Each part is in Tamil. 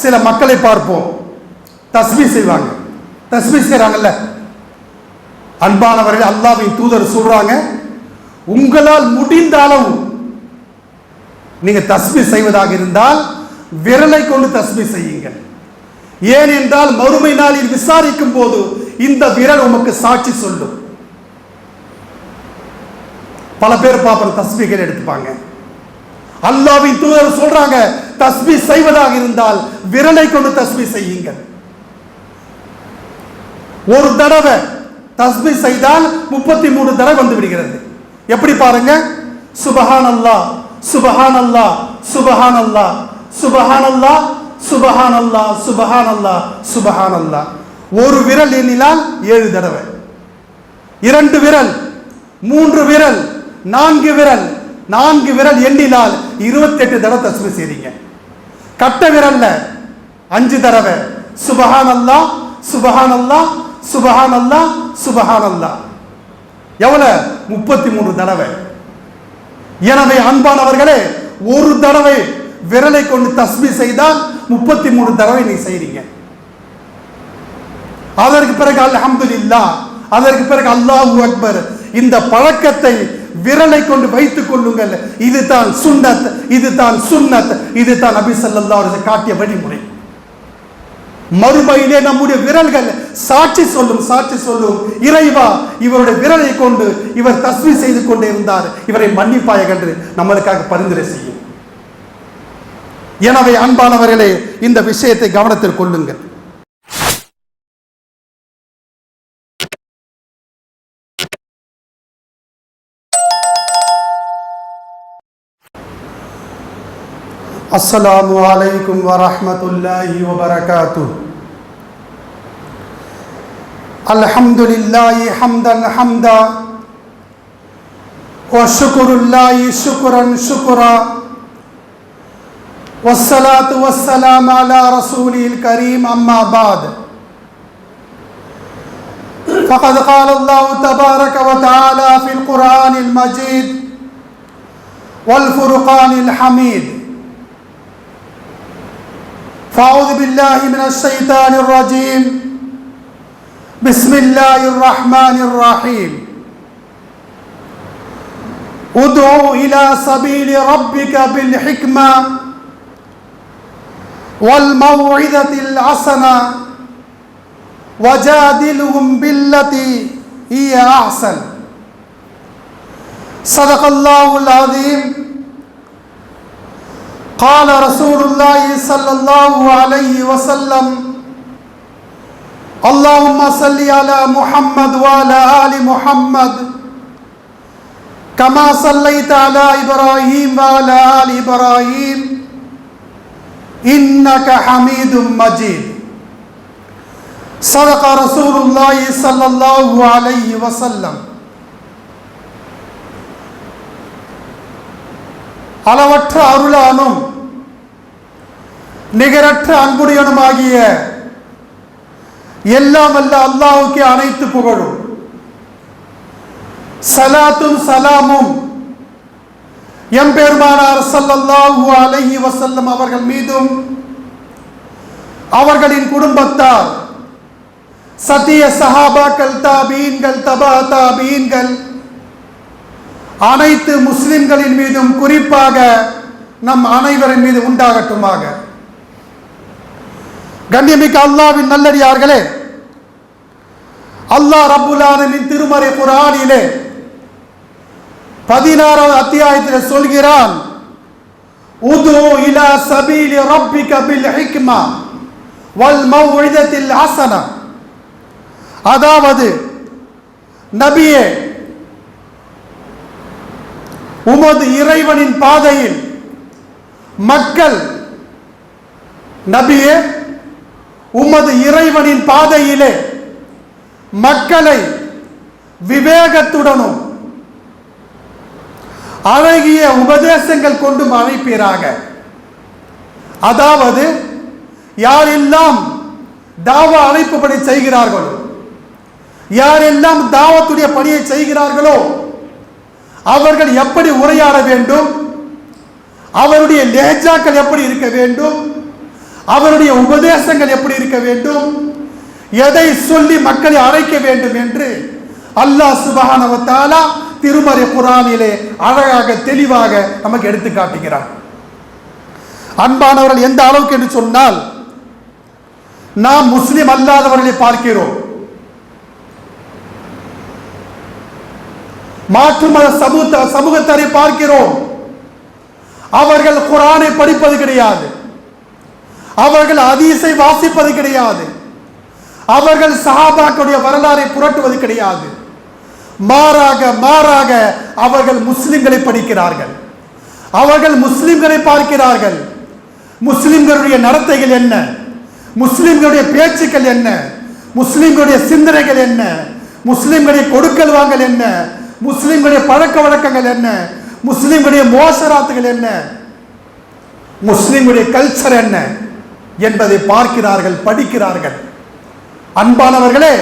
சில மக்களை பார்ப்போம். தஸ்மி செய்வாங்க. தஸ்மி செய்கிறாங்கல்ல அன்பானவர்கள் அல்லாவின் தூதர் சொல்றாங்க உங்களால் முடிந்த அளவு நீங்க தஸ்மி செய்வதாக இருந்தால் விரலை கொண்டு தஸ்மி செய்யுங்கள். ஏனென்றால் மறுமை நாளில் விசாரிக்கும் போது இந்த விரல் உமக்கு சாட்சி சொல்லும். பல பேர் பாப்போம் தஸ்மிகள் எடுத்துப்பாங்க. அல்லாவின் தூதர் சொல்றாங்க தஸ்மி செய்வதாக இருந்தால் விரலை கொண்டு தஸ்மி செய்யுங்கள். ஒரு தடவை தஸ்மி செய்தால் முப்பத்தி மூணு தடவை வந்து விடுகிறது. எப்படி பாருங்க? சுபஹான் அல்லா சுபஹான் அல்லா சுபஹான் அல்லா சுபஹான் அல்லா சுபஹான் அல்லா சுபஹான் அல்லா சுபஹான் அல்லா ஒரு விரல் எண்ணினால் ஏழு தடவை. இரண்டு விரல் மூன்று விரல் நான்கு விரல் நான்கு விரல் எண்ணினால் இருபத்தெட்டு தடவை தஸ்மி செய்றீங்க கட்ட விரல்ல அஞ்சு தடவை. சுபஹான் அல்லா சுபஹான் அல்லா சுபஹான் அல்லா சுபஹான் அல்லா எவ்வளவு? முப்பத்தி மூணு தடவை. எனவே அன்பானவர்களே ஒரு தடவை விரலை கொண்டு தஸ்மி செய்தால் முப்பத்தி மூணு தடவை நீ செய்றீங்க. அதற்கு பிறகு அல்ஹம்துலில்லா அதற்கு பிறகு அல்லாஹூ அக்பர். இந்த பழக்கத்தை விரலை கொண்டு வைத்துக் கொள்ளுங்கள். இதுதான் சுண்ணத் இதுதான் சுண்ணத் இதுதான் அபிசல்லா காட்டிய வழிமுறை. மறுமையிலே நம்முடைய விரல்கள் சாட்சி சொல்லும் சாட்சி சொல்லும். இறைவா இவருடைய விரலை கொண்டு இவர் தஸ்வி செய்து கொண்டே இருந்தார். இவரை மன்னிப்பாயக என்று நம்மளுக்காக பரிந்துரை செய்யும். எனவே அன்பானவர்களே இந்த விஷயத்தை கவனத்தில் கொள்ளுங்கள். السلام عليكم ورحمة الله وبركاته. الحمد لله حمدا حمدا وشكر الله شكرا شكرا. والصلاة والسلام على رسوله الكريم أما بعد. فقد قال الله تبارك وتعالى في القرآن المجيد والفرقان الحميد. فأعوذ بالله من الشيطان الرجيم. بسم الله الرحمن الرحيم. ادعو إلى سبيل ربك بالحكمة والموعظة الحسنة وجادلهم بالتي هي أحسن. صدق الله العظيم. قال رسول الله صلى الله عليه وسلم اللهم صل على محمد وعلى آل محمد كما صليت على إبراهيم وعلى آل إبراهيم إنك حميد مجيد صدق رسول الله صلى الله عليه وسلم అలవట్ట అరులాను நிகரற்ற அன்புடையனுமாகிய எல்லாம் அல்ல அல்லாஹுக்கு அனைத்து புகழும். சலாத்தும் சலாமும். எம்பெருமானார் சல்லல்லாஹு அலஹி வசல்லம் அவர்கள் மீதும் அவர்களின் குடும்பத்தார் சத்திய சஹாபாக்கள் தாபீன்கள் தபா தாபீன்கள் அனைத்து முஸ்லிம்களின் மீதும் குறிப்பாக நம் அனைவரின் மீது உண்டாகட்டுமாக. கண்ணியமிக்க அல்லாவின் நல்லடியார்களே அல்லாஹ் ரப்புல் திருமறை குர்ஆனிலே பதினாறாவது அத்தியாயத்தில் சொல்கிறான் உது இலா சபீலி ரப்பிக பில் ஹிக்மா வல் மௌஇதத்தில் ஹசனா. அதாவது நபியே உமது இறைவனின் பாதையில் மக்கள் நபியே உமது இறைவனின் பாதையிலே மக்களை விவேகத்துடனும் அழகிய உபதேசங்கள் கொண்டும் அழைப்பீராக அதாவது யாரெல்லாம் தாவா அழைப்புப்படி செய்கிறார்களோ யாரெல்லாம் தாவத்துடைய பணியை செய்கிறார்களோ அவர்கள் எப்படி உரையாட வேண்டும்? அவருடைய லேஜாக்கள் எப்படி இருக்க வேண்டும்? அவருடைய உபதேசங்கள் எப்படி இருக்க வேண்டும்? எதை சொல்லி மக்களை அழைக்க வேண்டும் என்று அல்லாஹ் சுபஹானஹு திருமறை குரானிலே அழகாக தெளிவாக நமக்கு எடுத்து காட்டுகிறார். அன்பானவர்கள் எந்த அளவுக்கு என்று சொன்னால் நாம் முஸ்லிம் அல்லாதவர்களை பார்க்கிறோம். மாற்று மத சமூக சமூகத்தரை பார்க்கிறோம். அவர்கள் குரானை படிப்பது கிடையாது. அவர்கள் அதீசை வாசிப்பது கிடையாது. அவர்கள் சஹாபாக்களுடைய வரலாறை புரட்டுவது கிடையாது. மாறாக மாறாக அவர்கள் முஸ்லிம்களை படிக்கிறார்கள். அவர்கள் முஸ்லிம்களை பார்க்கிறார்கள். முஸ்லிம்களுடைய நடத்தைகள் என்ன? முஸ்லிம்களுடைய பேச்சுக்கள் என்ன? முஸ்லிம்களுடைய சிந்தனைகள் என்ன? முஸ்லிம்களுடைய கொடுக்கல் வாங்கல் என்ன? முஸ்லிம்களுடைய பழக்க வழக்கங்கள் என்ன? முஸ்லிம்களுடைய மோசராத்துகள் என்ன? முஸ்லிம்களுடைய கல்ச்சர் என்ன? என்பதை பார்க்கிறார்கள் படிக்கிறார்கள். அன்பானவர்களே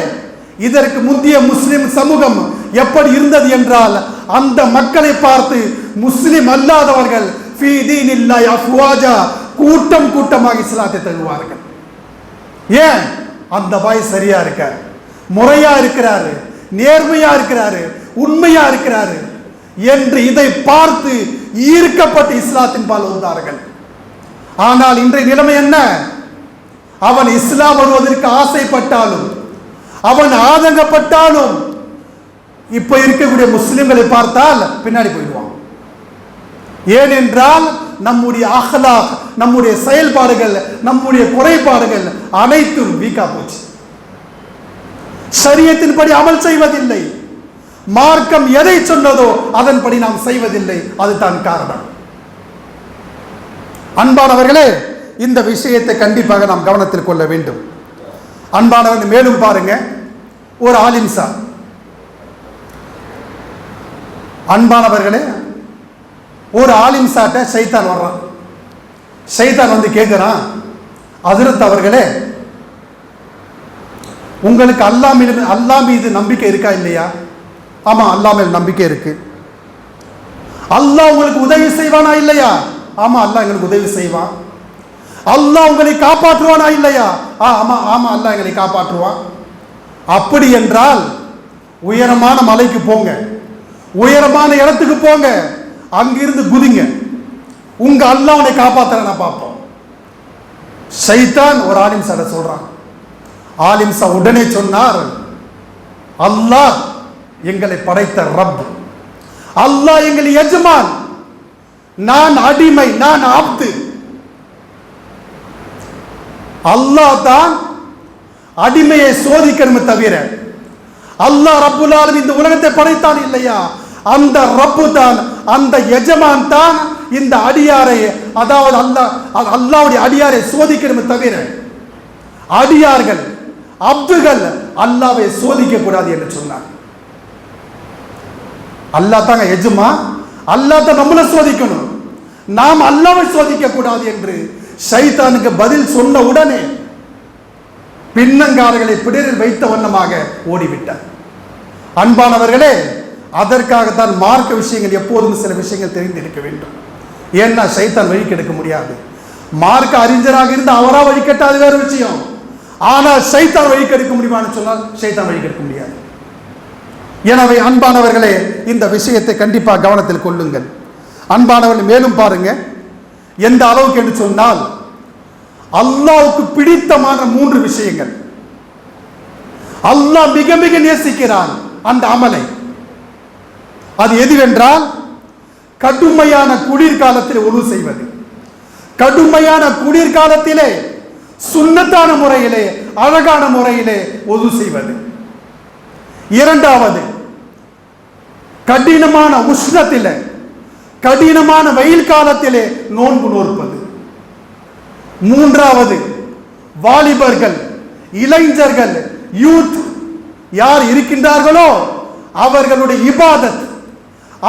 இதற்கு முந்தைய முஸ்லிம் சமூகம் எப்படி இருந்தது என்றால் அந்த மக்களை பார்த்து முஸ்லிம் அல்லாதவர்கள் அஃப்வாஜா கூட்டம் கூட்டமாக இஸ்லாத்தை தழுவார்கள் ஏன்? அந்த பாய் சரியா இருக்கார் முறையா இருக்கிறாரு நேர்மையா இருக்கிறாரு உண்மையா இருக்கிறாரு என்று இதை பார்த்து ஈர்க்கப்பட்டு இஸ்லாத்தின் பால் வந்தார்கள் ஆனால் இன்றைய நிலைமை என்ன? அவன் இஸ்லாம் வருவதற்கு ஆசைப்பட்டாலும் அவன் ஆதங்கப்பட்டாலும் இப்ப இருக்கக்கூடிய முஸ்லிம்களை பார்த்தால் பின்னாடி போயிடுவான். ஏனென்றால் நம்முடைய அஹ்லா நம்முடைய செயல்பாடுகள் நம்முடைய குறைபாடுகள் அனைத்தும் வீக்கா போச்சு. சரியத்தின்படி அமல் செய்வதில்லை. மார்க்கம் எதை சொன்னதோ அதன்படி நாம் செய்வதில்லை. அதுதான் காரணம். அன்பானவர்களே இந்த விஷயத்தை கண்டிப்பாக நாம் கவனத்தில் கொள்ள வேண்டும். அன்பானவர்கள் மேலும் பாருங்க ஒரு ஆலிம்சா அன்பானவர்களே ஒரு ஆலிம்சாட்ட சைத்தான் வர்றான். சைத்தான் வந்து கேட்குறான் அதிரத் அவர்களே உங்களுக்கு அல்லா மீது அல்லா மீது நம்பிக்கை இருக்கா இல்லையா? ஆமா அல்லா மேல் நம்பிக்கை இருக்கு. அல்லாஹ் உங்களுக்கு உதவி செய்வானா இல்லையா? ஆமாம் அல்லாஹ் எங்களுக்கு உதவி செய்வான். அல்லாஹ் உங்களை காப்பாற்றுவானா இல்லையா? ஆ ஆமா ஆமாம் அல்லாஹ் எங்களை காப்பாற்றுவான். அப்படி என்றால் உயரமான மலைக்கு போங்க. உயரமான இடத்துக்கு போங்க. அங்கிருந்து குதிங்க. உங்க அல்லாஹ் உன்னை காப்பாத்துறேன் பார்ப்போம். சைத்தான் ஒரு ஆலிம்சாட சொல்றான். ஆலிம்சா உடனே சொன்னார் அல்லாஹ் எங்களை படைத்த ரப். அல்லாஹ் எங்கள் எஜமான். நான் அடிமை நான் ஆப்து. அல்லாஹ் தான் அடிமையை சோதிக்கணுமே தவிர அல்லாஹ் ரப்புல் இந்த உலகத்தை படைத்தான் இல்லையா? அந்த ரப்பு தான் அந்த எஜமான் தான் இந்த அடியாரை அதாவது அல்லாஹ் அல்லாவுடைய அடியாரை சோதிக்கணுமே தவிர அடியார்கள் அப்துகள் அல்லாவை சோதிக்க கூடாது என்று சொன்னார். அல்லாஹ் தாங்க எஜமா அல்லாஹ் தான் நம்மளை சோதிக்கணும். நாம் அல்லாவை சோதிக்க கூடாது என்று சைத்தானுக்கு பதில் சொன்ன உடனே பின்னங்காரர்களை பிடரில் வைத்த வண்ணமாக ஓடிவிட்டார். அன்பானவர்களே அதற்காகத்தான் மார்க்க விஷயங்கள் எப்போதும் சில விஷயங்கள் தெரிந்திருக்க வேண்டும். ஏன்னா சைத்தான் வழி கெடுக்க முடியாது. மார்க்க அறிஞராக இருந்து அவரா வழி கட்டாது வேறு விஷயம். ஆனால் சைத்தான் வழி கெடுக்க முடியுமான்னு சொன்னால் சைத்தான் வழி கெடுக்க முடியாது. எனவே அன்பானவர்களே இந்த விஷயத்தை கண்டிப்பாக கவனத்தில் கொள்ளுங்கள். அன்பானவர்கள் மேலும் பாருங்க. எந்த அளவுக்கு என்று சொன்னால் அல்லாவுக்கு பிடித்தமான மூன்று விஷயங்கள். அல்லாஹ் மிக மிக நேசிக்கிறான் அந்த அமலை. அது எதுவென்றால் கடுமையான குளிர்காலத்தில் உணவு செய்வது. கடுமையான குளிர்காலத்திலே சுண்ணத்தான முறையிலே அழகான முறையிலே ஒது செய்வது. இரண்டாவது கடினமான உஷ்ணத்திலே கடினமான வெயில் காலத்திலே நோன்பு நோற்பது. மூன்றாவது வாலிபர்கள் இளைஞர்கள் யூத் யார் இருக்கின்றார்களோ அவர்களுடைய இபாதத்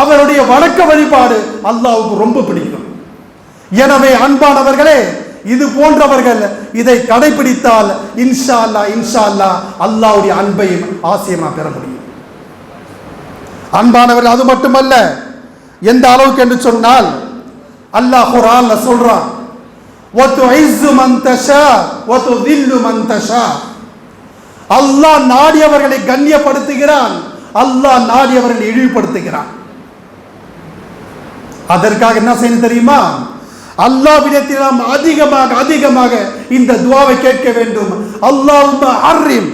அவருடைய வணக்க வழிபாடு அல்லாவுக்கு ரொம்ப பிடிக்கும். எனவே அன்பானவர்களே இது போன்றவர்கள் இதை கடைபிடித்தால் இன்ஷா அல்லா இன்ஷா அல்லாஹ் அல்லாவுடைய அன்பையும் ஆசியமாக பெற முடியும். அன்பானவர்கள் அது மட்டுமல்ல எந்த அளவுக்கு என்று சொன்னால் அல்லாஹ் குரான்ல சொல்றான் அல்லாஹ் நாடியவர்களை கண்ணியப்படுத்துகிறான் அல்லாஹ் நாடியவர்களை இழிவுபடுத்துகிறான். அதற்காக என்ன செய்யணும் தெரியுமா? அல்லாவிடத்தில் நாம் அதிகமாக அதிகமாக இந்த துவாவை கேட்க வேண்டும். அல்லாஹ் அர்ரிம்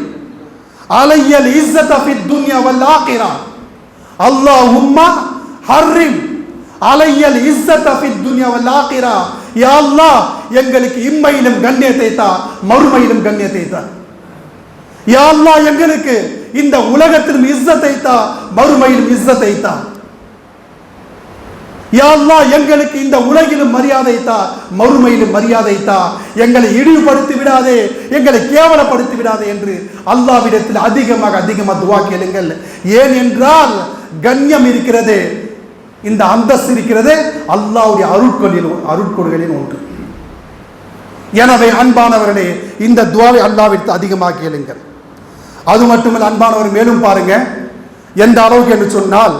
அலையல் இஸ்ஸத் அஃபித் துன்யா வல் ஆகிரா. அல்லாஹ் உம்மா ஹர்ரிம் அலையல் இஸ்ஸத் ஃபித் துன்யா வல் ஆகிரா. யா அல்லாஹ் எங்களுக்கு இம்மையிலும் கண்ணியத்தை தா மறுமையிலும் கண்ணியத்தை தா. யா அல்லாஹ் எங்களுக்கு இந்த உலகத்திலும் இஸ்ஸத்தை தா மறுமையிலும் இஸ்ஸத்தை தா. யா அல்லாஹ் எங்களுக்கு இந்த உலகிலும் மரியாதை தா மறுமையிலும் மரியாதை தா. எங்களை இழிவுபடுத்தி விடாதே எங்களை கேவலப்படுத்தி விடாதே என்று அல்லாவிடத்தில் அதிகமாக அதிகமாக துவா கேளுங்கள். ஏன் என்றால் கண்ணியம் இருக்கிறது. இந்த அந்தஸ்து இருக்கிறது அல்லாவுடைய அருட்கொலில் அருட்கொள்களில் ஒன்று. எனவே அன்பானவர்களே இந்த துவாவை அல்லாவிற்கு அதிகமாக கேளுங்கள். அது மட்டுமல்ல அன்பானவர் மேலும் பாருங்க. எந்த அளவுக்கு என்று சொன்னால்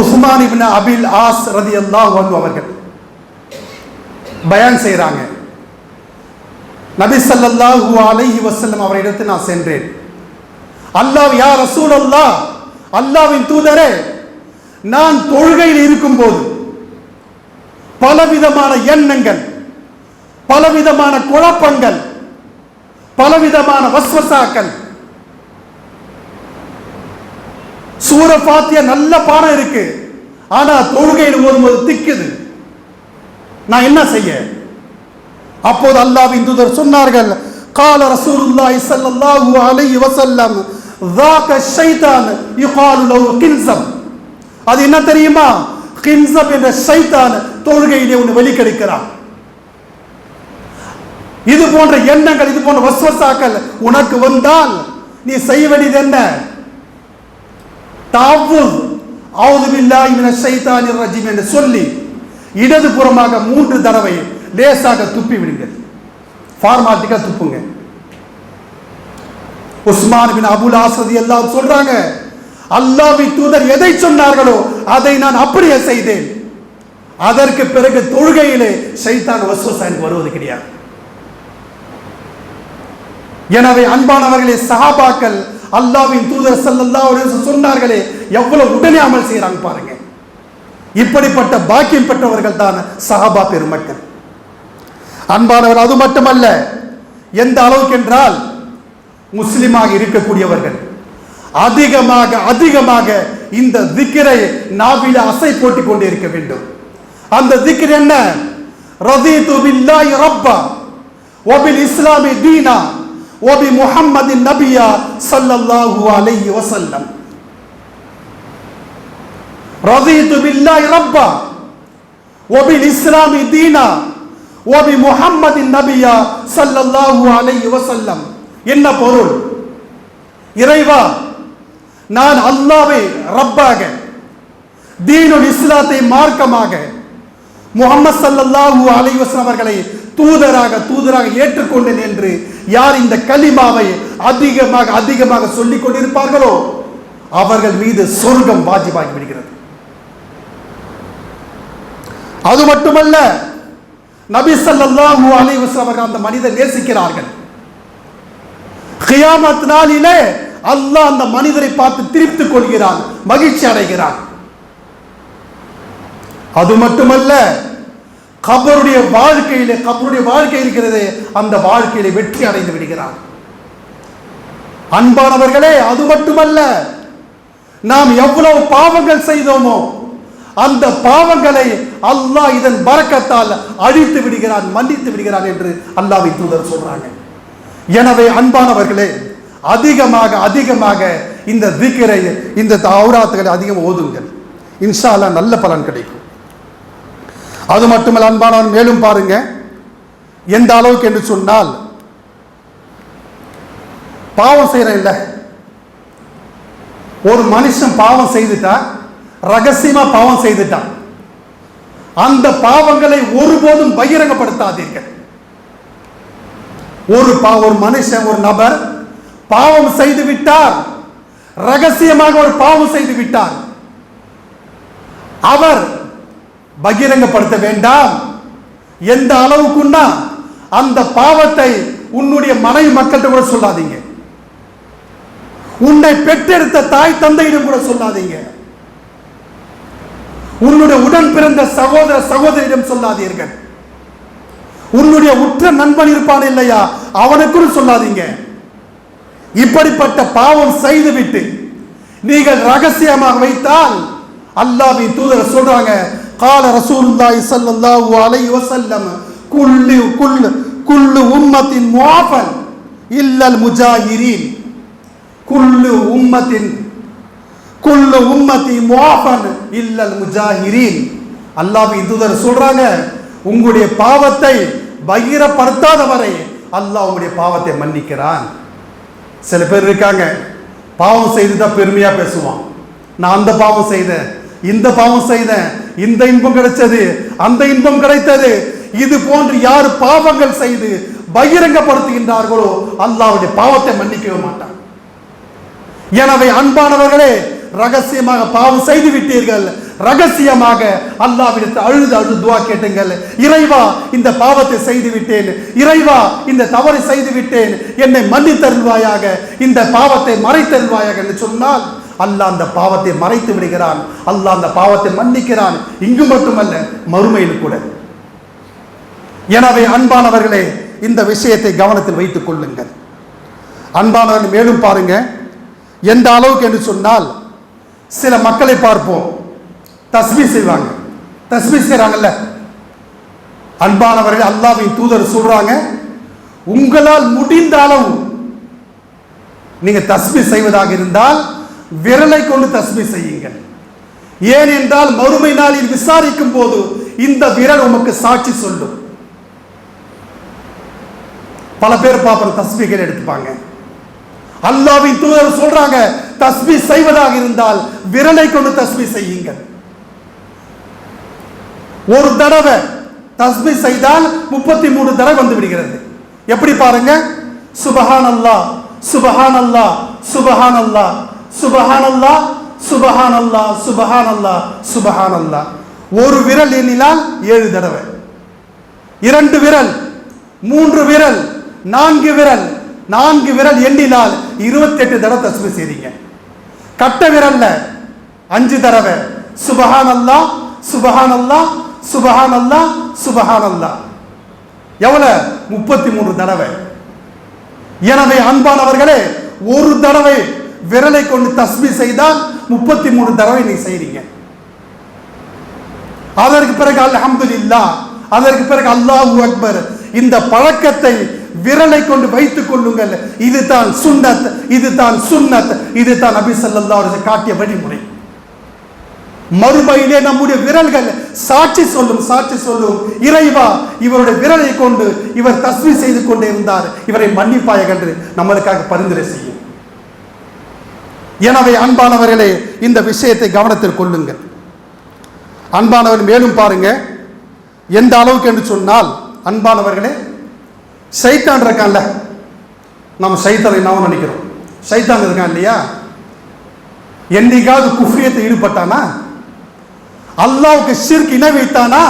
உஸ்மான் இப்ன அபில் ஆஸ் ரதி அல்லாஹ் அவர்கள் பயன் செய்கிறாங்க நபி ஸல்லல்லாஹு அலைஹி வசல்லம் அவரிடத்தில் நான் சென்றேன். அல்லாஹ் யார் ரசூல் அல்லாஹ் அல்லாஹ்வின் தூதரே நான் தொழுகையில் இருக்கும்போது பலவிதமான எண்ணங்கள் பலவிதமான குழப்பங்கள் பலவிதமான வஸ்வசாக்கள் சூர பாத்திய நல்ல பாடம் இருக்கு ஆனா தொழுகையில் ஓதும்போது திக்குது நான் என்ன செய்ய அப்போது அல்லாஹ்வின் தூதர் சொன்னார்கள் قال رسول الله صلى الله عليه وسلم ذاك الشيطان يقال له قنزب அது என்ன தெரியுமா? கின்சப் என்ற ஷைத்தான் தொழுகையிலே ஒன்று வெளிக்கெடுக்கிறான். இது போன்ற எண்ணங்கள் இது போன்ற வசுவசாக்கள் உனக்கு வந்தால் நீ செய்ய வேண்டியது என்ன? தாவு அவுது பில்லாஹி மினஷ் ஷைத்தானிர் ரஜீம் என்று சொல்லி இடது புறமாக மூன்று தடவை லேசாக துப்பி விடுங்கள். ஃபார்மாட்டிக்கா துப்புங்க. உஸ்மான் பின் அபுல் ஆசதி எல்லாம் சொல்றாங்க அல்லாவி தூதர் எதை சொன்னார்களோ அதை நான் அப்படியே செய்தேன். அதற்கு பிறகு தொழுகையிலே ஷைத்தான் வஸ்வசா எனக்கு வருவது கிடையாது. எனவே அன்பானவர்களே சஹாபாக்கள் அல்லாஹ்வின் தூதர் ஸல்லல்லாஹு சொன்னார்களே எவ்வளவு உடனே அமல் செய்யறாங்க பாருங்க. இப்படிப்பட்ட பாக்கியம் பெற்றவர்கள் தான் சஹாபா பெருமக்கள். அன்பானவர் அது மட்டுமல்ல எந்த அளவுக்கு என்றால் முஸ்லிமாக இருக்கக்கூடியவர்கள். அதிகமாக அதிகமாக இந்த திக்கரை நாவில அசை போட்டுக் கொண்டே இருக்க வேண்டும். அந்த திக்கர் என்ன? ரதீது பில்லாஹி ரப்பா வபில் இஸ்லாமி தீனா வபி முஹம்மதின் நபியா சல்லல்லாஹு அலைஹி வஸல்லம். ரதீது பில்லாஹி ரப்பா வபில் இஸ்லாமி தீனா வபி முஹம்மதின் நபியா சல்லல்லாஹு அலைஹி வஸல்லம். என்ன பொருள்? இறைவா நான் அல்லாவை ரப்பாக தீனுல் இஸ்லாத்தை மார்க்கமாக முகமது சல்லல்லாஹு அலைஹி அவர்களை தூதராக தூதராக ஏற்றுக்கொண்டேன் என்று யார் இந்த கலிமாவை அதிகமாக அதிகமாக சொல்லிக் கொண்டிருப்பார்களோ அவர்கள் மீது சொர்க்கம் வாஜிபாகி விடுகிறது. அது மட்டுமல்ல நபி ஸல்லல்லாஹு அலைஹி அவர்கள் அந்த மனிதர் நேசிக்கிறார்கள். கியாமத் நாளிலே அல்லாஹ் அந்த மனிதரை பார்த்து திருப்திக் கொள்கிறான் மகிழ்ச்சி அடைகிறான். அது மட்டுமல்ல கபருடைய வாழ்க்கையில கபருடைய வாழ்க்கை இருக்கிறது அந்த வாழ்க்கையில வெற்றி அடைந்து விடுகிறான். அன்பானவர்களே அது மட்டுமல்ல நாம் எவ்வளவு பாவங்கள் செய்தோமோ அந்த பாவங்களை அல்லாஹ் இதன் பறக்கத்தால் அழித்து விடுகிறான் மன்னித்து விடுகிறான் என்று அல்லாவை தூதர் சொல்றாங்க. எனவே அன்பானவர்களே அதிகமாக அதிகமாக இந்த திக்கரை இந்த தௌராத்துகளை அதிகம் ஓதுங்கள். இன்ஷா நல்ல பலன் கிடைக்கும். அது மட்டுமல்ல அன்பானவன் மேலும் பாருங்க. எந்த அளவுக்கு என்று சொன்னால் பாவம் செய்யறேன் இல்ல. ஒரு மனுஷன் பாவம் செய்துட்டா ரகசியமா பாவம் செய்துட்டான் அந்த பாவங்களை ஒருபோதும் பகிரங்கப்படுத்தாதீர்கள். ஒரு பா ஒரு மனுஷன் ஒரு நபர் பாவம் செய்து விட்டார். ரகசியமாக ஒரு பாவம் செய்து விட்டார். அவர் பகிரங்கப்படுத்த வேண்டாம். எந்த அளவுக்குன்னா அந்த பாவத்தை உன்னுடைய மனைவி மக்கள்கிட்ட கூட சொல்லாதீங்க. உன்னை பெற்றெடுத்த தாய் தந்தையிடம் கூட சொல்லாதீங்க. உன்னுடைய உடன் பிறந்த சகோதர சகோதரியிடம் சொல்லாதீர்கள். உன்னுடைய உற்ற நண்பன் இருப்பான் இல்லையா? அவனுக்கும் சொல்லாதீங்க. இப்படிப்பட்ட பாவம் செய்துவிட்டு நீங்கள் ரகசியமாக வைத்தால் அல்லாஹ்வின் தூதர் சொல்றாங்க கால ரசூலுல்லாஹி ஸல்லல்லாஹு அலைஹி வஸல்லம் குல்லு குல்லு குல்லு உம்மத்தின் முஆஃபன் இல்லல் முஜாஹிரீன். குல்லு உம்மத்தின் குல்லு உம்மத்தி முஆஃபன் இல்லல் முஜாஹிரீன். அல்லாஹ்வின் தூதர் சொல்றாங்க உங்களுடைய பாவத்தை பகிரப்படுத்தாத வரை அல்லாஹ் உங்களுடைய பாவத்தை மன்னிக்கிறான். சில பேர் இருக்காங்க பாவம் செய்து தான் பெருமையாக பேசுவான். நான் அந்த பாவம் செய்தேன் இந்த பாவம் செய்தேன் இந்த இன்பம் கிடைச்சது அந்த இன்பம் கிடைத்தது இது போன்று யார் பாவங்கள் செய்து பகிரங்கப்படுத்துகின்றார்களோ அல்லாவுடைய பாவத்தை மன்னிக்கவே மாட்டான். எனவே அன்பானவர்களே ரகசியமாக பாவம் செய்து விட்டீர்கள் ரகசியமாக அல்லாவிடத்து அழுது அழுது துவா கேட்டுங்கள். இறைவா இந்த பாவத்தை செய்து விட்டேன் இறைவா இந்த தவறை செய்து விட்டேன் என்னை மன்னித்தருள்வாயாக. இந்த பாவத்தை மறைத்தருள்வாயாக என்று சொன்னால் அல்லாஹ் அந்த பாவத்தை மறைத்து விடுகிறான். அல்லாஹ் அந்த பாவத்தை மன்னிக்கிறான். இங்கு மட்டுமல்ல மறுமையில் கூட. எனவே அன்பானவர்களே இந்த விஷயத்தை கவனத்தில் வைத்துக் கொள்ளுங்கள். அன்பானவர்கள் மேலும் பாருங்க. எந்த அளவுக்கு என்று சொன்னால் சில மக்களை பார்ப்போம். தஸ்மி செய்வாங்க. தஸ்மி செய்கிறாங்கல்ல அன்பானவர்கள் அல்லாவின் தூதர் சொல்றாங்க உங்களால் முடிந்த அளவு நீங்க தஸ்மி செய்வதாக இருந்தால் விரலை கொண்டு தஸ்மி செய்யுங்கள். ஏனென்றால் மறுமை நாளில் விசாரிக்கும் போது இந்த விரல் உமக்கு சாட்சி சொல்லும். பல பேர் பார்ப்பற தஸ்மிகள் எடுத்துப்பாங்க. அல்லாவின் தூதர் சொல்றாங்க தஸ்மி செய்வதாக இருந்தால் விரலை கொண்டு தஸ்மி செய்யுங்கள். ஒரு தடவை தஸ்மி செய்தால் முப்பத்தி மூணு தடவை வந்து விடுகிறது எப்படி பாருங்க? சுபஹான் அல்லா சுபஹான் அல்லா சுபஹான் அல்லா சுபஹான் அல்லா சுபஹான் அல்லா சுபஹான் அல்லா சுபஹான் அல்லா ஒரு விரல் எண்ணினால் ஏழு தடவை. இரண்டு விரல் மூன்று விரல் நான்கு விரல் நான்கு விரல் எண்ணினால் இருபத்தெட்டு தடவை தஸ்மி செய்தீங்க. கட்ட விரல்ல அஞ்சு தடவை. சுபஹான் அல்லா சுபஹான் அல்லா சுபஹான் அல்லா சுபஹான் அல்லா எவ்வளவு? முப்பத்தி மூணு தடவை. எனவே அன்பானவர்களே ஒரு தடவை விரலை கொண்டு தஸ்மி செய்தால் முப்பத்தி மூணு தடவை நீ செய்றீங்க. அதற்கு பிறகு அல்ஹம்துலில்லா அதற்கு பிறகு அல்லாஹூ அக்பர் இந்த பழக்கத்தை விரலை கொண்டு வைத்துக் கொள்ளுங்கள். இதுதான் சுன்னத் இதுதான் சுன்னத் இதுதான் நபி ஸல்லல்லாஹு காட்டிய வழிமுறை. மறுமையிலே நம்முடைய விரல்கள் சாட்சி சொல்லும் சாட்சி சொல்லும். இறைவா இவருடைய விரலை கொண்டு இவர் தஸ்வி செய்து கொண்டே இருந்தார். இவரை மன்னிப்பாயாக என்று நம்மளுக்காக பரிந்துரை செய்யும். எனவே அன்பானவர்களே இந்த விஷயத்தை கவனத்தில் கொள்ளுங்கள். அன்பானவர் மேலும் பாருங்க. எந்த அளவுக்கு என்று சொன்னால் அன்பானவர்களே சைத்தான் இருக்கான்ல. நம்ம சைத்தானை நாம நினைக்கிறோம். சைத்தான் இருக்கான் இல்லையா? என்னைக்காவது குஃப்ரியத்தை ஈடுபட்டானா? அல்லாவுக்கு ஷிர்க் இணை வைத்தானா?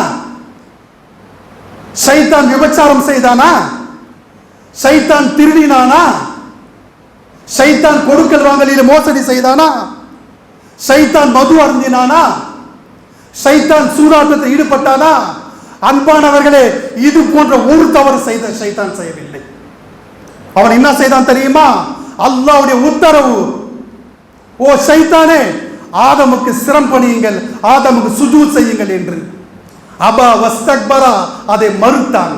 சைத்தான் விபச்சாரம் செய்தானா? சைத்தான் திருடினானா? சைத்தான் கொடுக்கல் வாங்கலில் மோசடி செய்தானா? சைத்தான் மது அருந்தினானா? சைத்தான் சூதாட்டத்தில் ஈடுபட்டானா? அன்பானவர்களே இது போன்ற ஒரு தவறு செய்த சைத்தான் செய்யவில்லை. அவன் என்ன செய்தான் தெரியுமா? அல்லாவுடைய உத்தரவு. ஓ சைத்தானே ஆதமுக்கு சிரம் பணியுங்கள் ஆதமுக்கு சுஜூ செய்யுங்கள் என்று. அபா வஸ்தக்பரா அதை மறுத்தான்.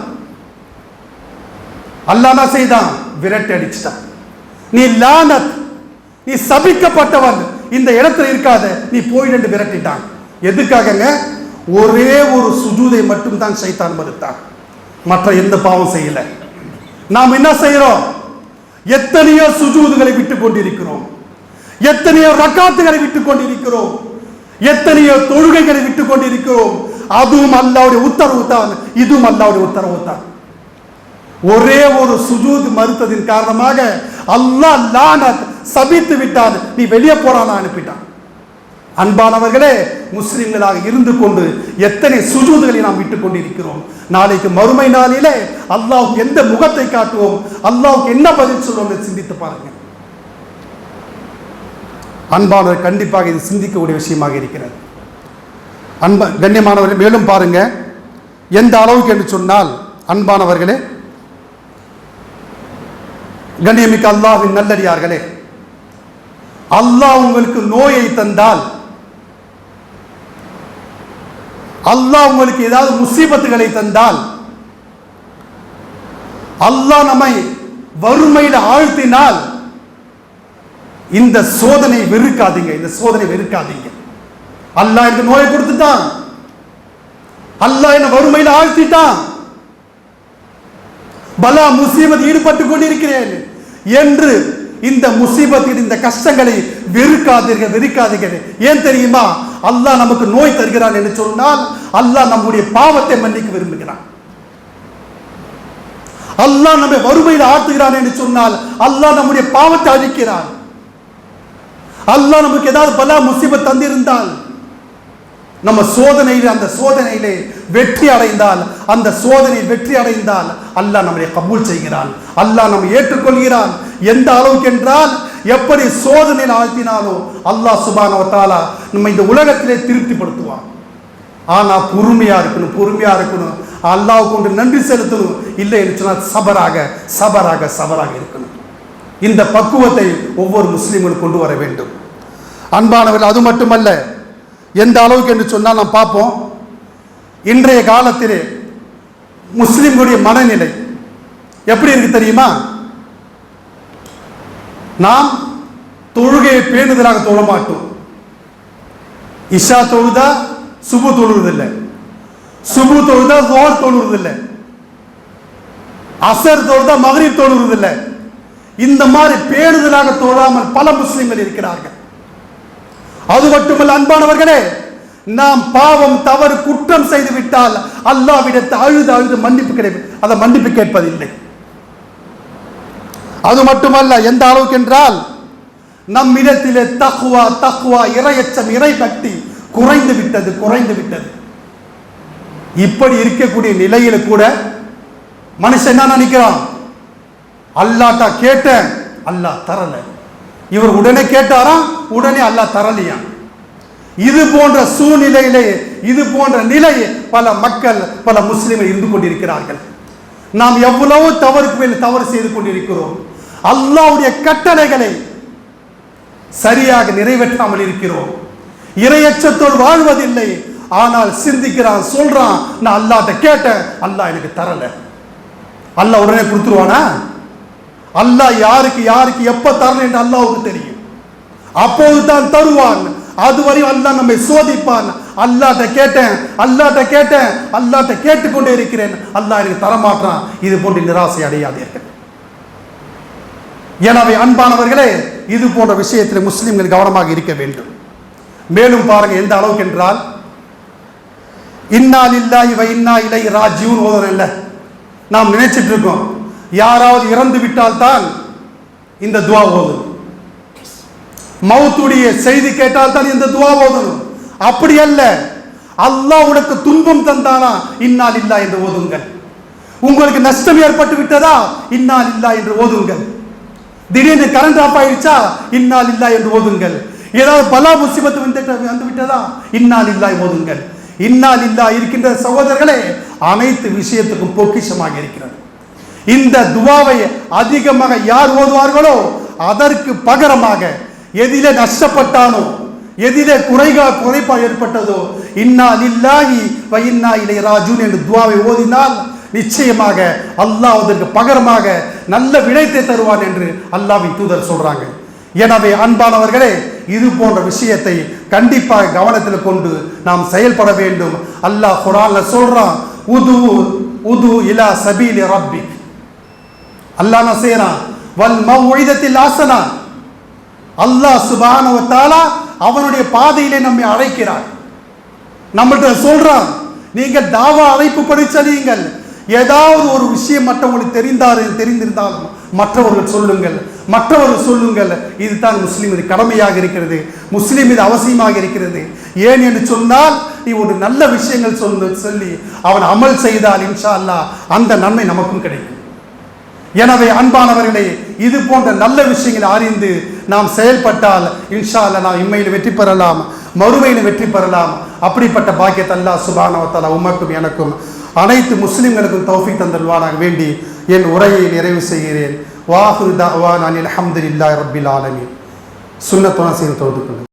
அல்லாஹ் செய்தான்? விரட்டி அடிச்சிட்டான். நீ லானத் நீ சபிக்கப்பட்டவன் இந்த இடத்துல இருக்காத நீ போயிடு விரட்டிட்டான். எதுக்காகங்க? ஒரே ஒரு சுஜூதை மட்டும் தான் சைத்தான் மறுத்தான். மற்ற எந்த பாவம் செய்யல. நாம் என்ன செய்யறோம்? எத்தனையோ சுஜூதுகளை விட்டு கொண்டிருக்கிறோம். எத்தனையோ ரக்காத்துகளை விட்டுக் கொண்டிருக்கிறோம். எத்தனையோ தொழுகைகளை விட்டுக் கொண்டிருக்கிறோம். அதுவும் அல்லாவுடைய உத்தரவு தான். இதுவும் அல்லாவுடைய உத்தரவு தான். ஒரே ஒரு சுஜூத் மறுத்ததின் காரணமாக அல்லாஹ் லானத் சபித்து விட்டார் நீ வெளியே போறான்னு அனுப்பிட்டான். அன்பானவர்களே முஸ்லிம்களாக இருந்து கொண்டு எத்தனை சுஜூதுகளை நாம் விட்டு கொண்டிருக்கிறோம். நாளைக்கு மறுமை நாளிலே அல்லாவுக்கு எந்த முகத்தை காட்டுவோம்? அல்லாவுக்கு என்ன பதில் சொல்லுவோம் சிந்தித்து பாருங்கள். அன்பானவர் கண்டிப்பாக இது சிந்திக்கக்கூடிய விஷயமாக இருக்கிறது. அன்ப கண்ணியமானவர்கள் மேலும் பாருங்க. எந்த அளவுக்கு என்று சொன்னால் அன்பானவர்களே கண்ணியமிக்க அல்லாஹின் நல்லடியார்களே அல்லாஹ் உங்களுக்கு நோயை தந்தால் அல்லாஹ் உங்களுக்கு ஏதாவது முசீபத்துகளை தந்தால் அல்லாஹ் நம்மை வறுமையில் ஆழ்த்தினால் இந்த சோதனை வெறுக்காதீங்க இந்த சோதனை வெறுக்காதீங்க. அல்லாஹ் இந்த நோயை கொடுத்துட்டான். அல்லாஹ் என்ன வறுமையில் ஆழ்த்திட்டான். பலா முசீபத் ஈடுபட்டு கொண்டிருக்கிறேன் என்று இந்த முசீபத்தில் இந்த கஷ்டங்களை வெறுக்காதீர்கள் வெறுக்காதீர்கள். ஏன் தெரியுமா? அல்லாஹ் நமக்கு நோய் தருகிறான் என்று சொன்னால் அல்லாஹ் நம்முடைய பாவத்தை மன்னிக்க விரும்புகிறான். அல்லாஹ் நம்மை வறுமையில் ஆழ்த்துகிறான் என்று சொன்னால் அல்லாஹ் நம்முடைய பாவத்தை அழிக்கிறான். அல்லாஹ் நமக்கு ஏதாவது பல முசீபத் தந்திருந்தால் நம்ம சோதனையில் அந்த சோதனையிலே வெற்றி அடைந்தால் அந்த சோதனையில் வெற்றி அடைந்தால் அல்லாஹ் நம்மளை கபூல் செய்கிறான். அல்லாஹ் நம்ம ஏற்றுக்கொள்கிறான். எந்த அளவுக்கு என்றால் எப்படி சோதனையில் ஆழ்த்தினாலோ அல்லாஹ் சுபானவத்தாலா நம்ம இந்த உலகத்திலே திருப்திப்படுத்துவான். ஆனால் பொறுமையா இருக்கணும் பொறுமையா இருக்கணும். அல்லாஹ் கொண்டு நன்றி செலுத்தணும். இல்லை என்று சொன்னால் சபராக சபராக சபராக இருக்கணும். இந்த பக்குவத்தை ஒவ்வொரு முஸ்லீம்களும் கொண்டு வர வேண்டும். அன்பானவர்கள் அது மட்டுமல்ல எந்த அளவுக்கு என்று சொன்னால் நாம் பார்ப்போம். இன்றைய காலத்திலே முஸ்லிம்களுடைய மனநிலை எப்படி இருக்கு தெரியுமா? நாம் தொழுகையை பேணுதலாக தொழ மாட்டோம். இஷா தொழுதா சுபு தொழுவதில்லை. சுபு தொழுதா ஜோர் தொழுவதில்லை. அசர் தொழுதா மகரீப் தொழுவதில்லை. இந்த மாதிரி பேணுதலாக தோழாமல் பல முஸ்லிம்கள் இருக்கிறார்கள். அது மட்டுமல்ல அன்பானவர்களே நாம் பாவம் தவறு குற்றம் செய்து விட்டால் அல்லாவிடத்து அழுது அழுது மன்னிப்பு கிடைக்கும் அதை மன்னிப்பு கேட்பதில்லை. அது மட்டுமல்ல எந்த அளவுக்கு என்றால் நம் இடத்திலே தகுவா தகுவா இறையச்சம் இறை பக்தி குறைந்து விட்டது குறைந்து விட்டது. இப்படி இருக்கக்கூடிய நிலையில கூட மனுஷன் என்ன நினைக்கிறான்? அல்லாட்டா கேட்டேன். அல்லாஹ் தரல. இவர் உடனே கேட்டாராம் உடனே அல்லாஹ் தரலையாம் இது போன்ற சூழ்நிலையிலே இது போன்ற நிலை பல மக்கள் பல முஸ்லிம்கள் இருந்து கொண்டிருக்கிறார்கள். நாம் எவ்வளவு தவறுக்கு மேல் தவறு செய்து கொண்டிருக்கிறோம். அல்லாவுடைய கட்டளைகளை சரியாக நிறைவேற்றாமல் இருக்கிறோம். இரையச்சத்தோடு வாழ்வதில்லை. ஆனால் சிந்திக்கிறான் சொல்றான் நான் அல்லாட்ட கேட்டேன் அல்லாஹ் எனக்கு தரல. அல்லாஹ் உடனே கொடுத்துருவானா? அல்லாஹ் யாருக்கு யாருக்கு எப்ப தரணும் என்று அல்லாவுக்கு தெரியும். அப்போது தான் தருவான். அதுவரை அல்லாஹ் நம்மை சோதிப்பான். அல்லாட்ட கேட்டேன் அல்லாட்ட கேட்டேன் அல்லாட்ட கேட்டுக்கொண்டே இருக்கிறேன். அல்லாஹ் எனக்கு தரமாட்டான். இது போன்ற நிராசை அடையாதீர்கள். எனவே அன்பானவர்களே இது போன்ற விஷயத்தில் முஸ்லிம்கள் கவனமாக இருக்க வேண்டும். மேலும் பாருங்க எந்த அளவுக்கு என்றால் இன்னால் இல்லா இவ இன்னா இலை ராஜீவன் ஓதுறோம் இல்லை? நாம் நினைச்சிட்டு இருக்கோம். யாராவது இறந்து விட்டால் தான் இந்த துவா ஓதணும் மௌத்துடைய செய்தி கேட்டால் தான் இந்த துவா ஓதணும் அப்படி அல்ல. அல்லாஹ் உனக்கு துன்பம் தந்தானா? இன்னால் இல்லா என்று ஓதுங்கள். உங்களுக்கு நஷ்டம் ஏற்பட்டு விட்டதா? இன்னால் இல்லா என்று ஓதுங்கள். திடீர்னு கரண்ட் ஆஃப் ஆயிடுச்சா இன்னால் இல்லா என்று ஓதுங்கள். ஏதாவது பலா முசிபத்து வந்துட்டு வந்து விட்டதா? இன்னால் இல்லா ஓதுங்கள். இன்னால் இல்லா இருக்கின்ற சகோதரர்களே அனைத்து விஷயத்துக்கும் பொக்கிஷமாக இருக்கிறது. இந்த துவாவை அதிகமாக யார் ஓதுவார்களோ அதற்கு பகரமாக எதிலே நஷ்டப்பட்டானோ எதிலே குறைகா குறைப்பா ஏற்பட்டதோ இன்னா லில்லாஹி வ இன்னா இலை ராஜூன் என்று துவாவை ஓதினால் நிச்சயமாக அல்லாஹ் அதற்கு பகரமாக நல்ல விடயத்தை தருவான் என்று அல்லாவின் தூதர் சொல்றாங்க. எனவே அன்பானவர்களே இது போன்ற விஷயத்தை கண்டிப்பாக கவனத்தில் கொண்டு நாம் செயல்பட வேண்டும். அல்லாஹ் குரான்ல சொல்றான் உது உது இலா சபீலி ரப்பி அல்லாஹ் என்ன செய்யறான். வல் மவ்இதத்தில் ஆசனா அல்லாஹ் சுபானவத்தாலா அவனுடைய பாதையிலே நம்மை அழைக்கிறார் நம்மள்கிட்ட சொல்றான் நீங்கள் தாவா அழைப்பு படிச்சலியுங்கள் ஏதாவது ஒரு விஷயம் மற்றவங்களுக்கு தெரிந்தார் தெரிந்திருந்தாலும் மற்றவர்கள் சொல்லுங்கள். மற்றவர்கள் சொல்லுங்கள் இதுதான் முஸ்லீம் இது கடமையாக இருக்கிறது முஸ்லீம் இது அவசியமாக இருக்கிறது. ஏன் என்று சொன்னால் நீ ஒரு நல்ல விஷயங்கள் சொல்லு சொல்லி அவன் அமல் செய்தால் இன்ஷா அல்லாஹ் அந்த நன்மை நமக்கும் கிடைக்கும். எனவே அன்பானவர்களே இது போன்ற நல்ல விஷயங்களை அறிந்து நாம் செயல்பட்டால் இன்ஷா அல்லாஹ் நாம் இம்மையில் வெற்றி பெறலாம் மறுமையில் வெற்றி பெறலாம். அப்படிப்பட்ட பாக்கியத்தை அல்லாஹ் சுபானவத்தாலா உமக்கும் எனக்கும் அனைத்து முஸ்லிம்களுக்கும் தௌஃபிக் தந்தல்வானாக வேண்டி என் உரையை நிறைவு செய்கிறேன். வாஹுரு தாவான் அனில் அஹமதுல்லாஹி ரபில் ஆலமீன். சுன்னத்துவன செய்து தொழுது